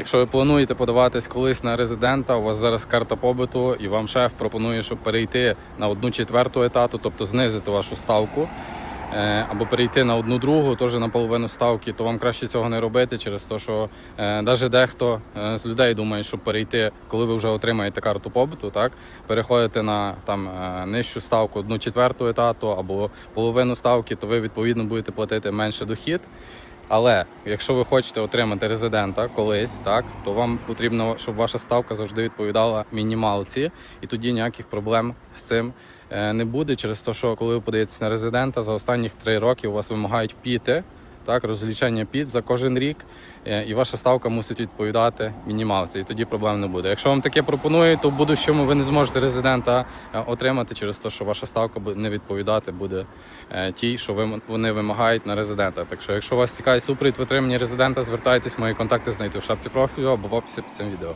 Якщо ви плануєте подаватись колись на резидента, у вас зараз карта побуту, і вам шеф пропонує, щоб перейти на одну четверту етату, тобто знизити вашу ставку, е, або перейти на одну другу, теж на половину ставки, то вам краще цього не робити через те, що е, навіть дехто е, з людей думає, щоб перейти, коли ви вже отримаєте карту побуту, так переходите на там е, нижчу ставку, одну четверту етату або половину ставки, то ви відповідно будете платити менше дохід. Але якщо ви хочете отримати резидента колись, так то вам потрібно, щоб ваша ставка завжди відповідала мінімалці, і тоді ніяких проблем з цим е, не буде. Через те, що коли ви подаєтесь на резидента, за останніх три роки у вас вимагають піти, так, розлічення піт за кожен рік, е, і ваша ставка мусить відповідати мінімалці, і тоді проблем не буде. Якщо вам таке пропонують, то в будущому ви не зможете резидента е, отримати через те, що ваша ставка не відповідати буде е, тій, що вони вимагають на резидента. Так що, якщо вас цікавить супровід в отриманні резидента, звертайтесь, мої контакти знайти в шапці профілю або в описі під цим відео.